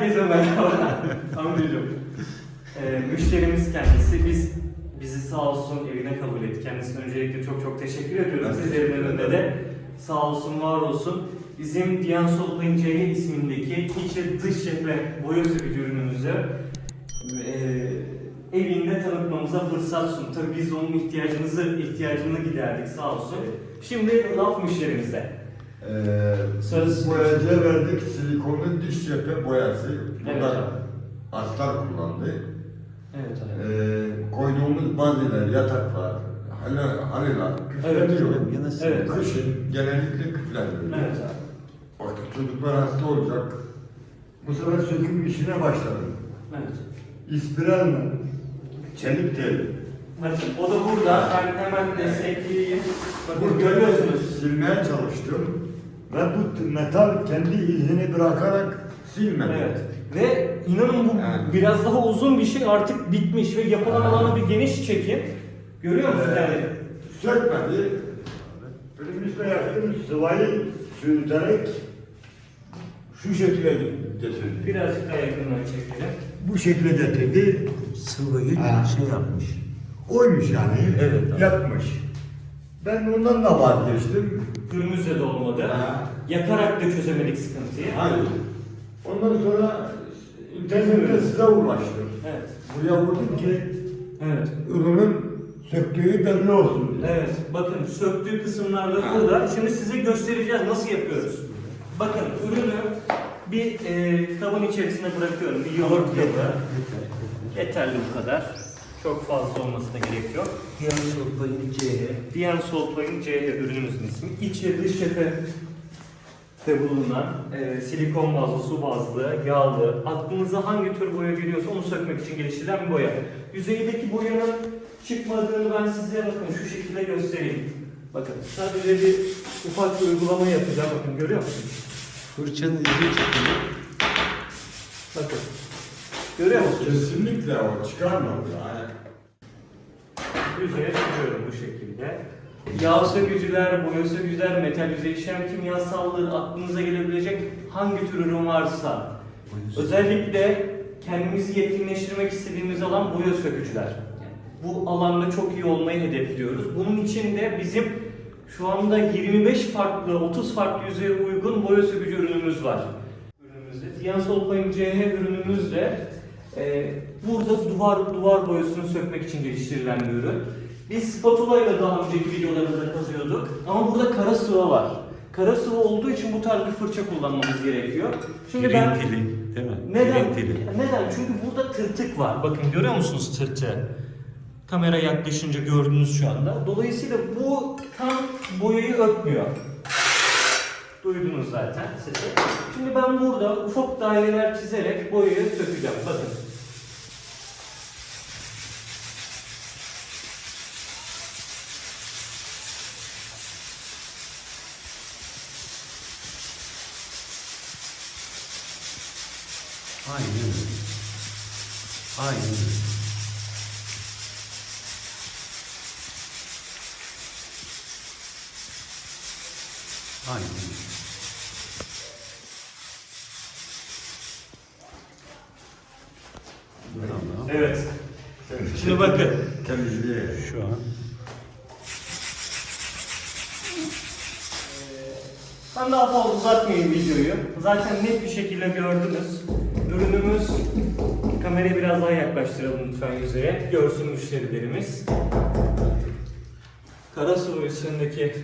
Herkese merhaba. Amcacığım. Ee, müşterimiz kendisi. Biz bizi sağ olsun evine kabul etti. Kendisine öncelikle çok çok teşekkür ediyorum. Sizlerin önünde de sağ olsun, var olsun. Bizim Diyan Solpayın CH ismindeki iç ve dış cephe boya sökücü ürünümüzü e, evinde tanıtmamıza fırsat sundu. Tabii biz onun ihtiyacınızı, ihtiyacını giderdik sağ olsun. Şimdi laf müşterimizde. Ee, Söz- boyacıya verdik silikonlu diş cephe boyası. Bu Evet. astar kullandı. Evet abi. Ee, koyduğumuz baziler, yataklar, halı, halılar Evet. küfleniyor. Evet. Kışın genellikle küfleniyor. Evet abi. Artık çocuklar hasta olacak. Bu sefer söküm işine başladım. Evet. İspiral mı? Çelik tel. Bakın o da burada. Ben hemen destekleyeyim. Bakın görüyorsunuz. silmeye çalıştım. Ve bu metal kendi izini bırakarak silmedi. Evet. Ve inanın bu Evet. biraz daha uzun bir şey artık bitmiş ve yapılan alana bir geniş çekim. Görüyor musunuz Ee, yani? Sökmedi. Önümüzde yaktım sıvayı sürterek şu şekilde getirdi. Birazcık daha yakından çekelim. Bu şekilde getirdi. sıvıyı Ha. şey yapmış. Oymuş yani. Evet, abi. Yapmış. Ben ondan da vazgeçtim. Günümüzde de olmadı. Ha. Yakarak da çözemedik sıkıntıyı. Hayır. Ondan sonra internette size ulaştım. Evet. Buraya vurdum ki Evet. ürünün söktüğü belli olsun diye. Evet. Bakın söktüğü kısımlarda Ha. burada. Şimdi size göstereceğiz nasıl yapıyoruz. Bakın ürünü bir e, kabın içerisine bırakıyorum. Bir yoğurt kabı. Yeter. Yeterli bu kadar. Çok fazla olmasına gerek yok. Yan sopayı C. Diyen Soulplay'ın CH ürünümüzün ismi. İç ve dış cephe de bulunan e, silikon bazlı, su bazlı, yağlı, aklınıza hangi tür boya geliyorsa onu sökmek için geliştirilen bir boya. Yüzeydeki boyanın çıkmadığını ben size bakın şu şekilde göstereyim. Bakın sadece bir ufak bir uygulama yapacağım. Bakın görüyor musunuz? Fırçanın izi çıkıyor. Bakın. Görüyor musunuz? Kesinlikle o çıkarmadı yani. Yüzeye sürüyorum bu şekilde. Yağ sökücüler, boya sökücüler, metal yüzey işlem kimyasalları aklınıza gelebilecek hangi tür ürün varsa özellikle kendimizi yetkinleştirmek istediğimiz alan boya sökücüler. Bu alanda çok iyi olmayı hedefliyoruz. Bunun için de bizim şu anda 25 farklı, 30 farklı yüzeye uygun boya sökücü ürünümüz var. Ürünümüzde. Diyan Solpay'ın CH ürünümüz de e, burada duvar duvar boyasını sökmek için geliştirilen bir ürün. Biz spatula ile daha önceki videolarımızda kazıyorduk ama burada kara sıvı var. Kara sıvı olduğu için bu tarz bir fırça kullanmamız gerekiyor. Şimdi ben Pirintili, değil mi? neden? Pirintili. Neden? Çünkü burada tırtık var. Bakın görüyor musunuz tırtığı? Kamera yaklaşınca gördünüz şu anda. Dolayısıyla bu tam boyayı öpmüyor. Duydunuz zaten sesi. Şimdi ben burada ufak daireler çizerek boyayı sökeceğim. Bakın. Aynen öyle. Aynen. Aynen. Tamam. Evet. Şimdi bakın. Temizliğe. Şu an Ben daha fazla uzatmayayım videoyu. Zaten net bir şekilde gördünüz. Ürünümüz kamerayı biraz daha yaklaştıralım lütfen yüzeye. Görsün müşterilerimiz. Kara sıvı üstündeki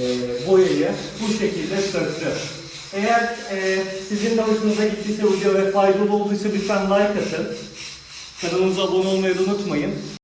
e, boyayı bu şekilde söktü. Eğer e, sizin de hoşunuza gittiyse video ve faydalı olduysa lütfen like atın. Kanalımıza abone olmayı unutmayın.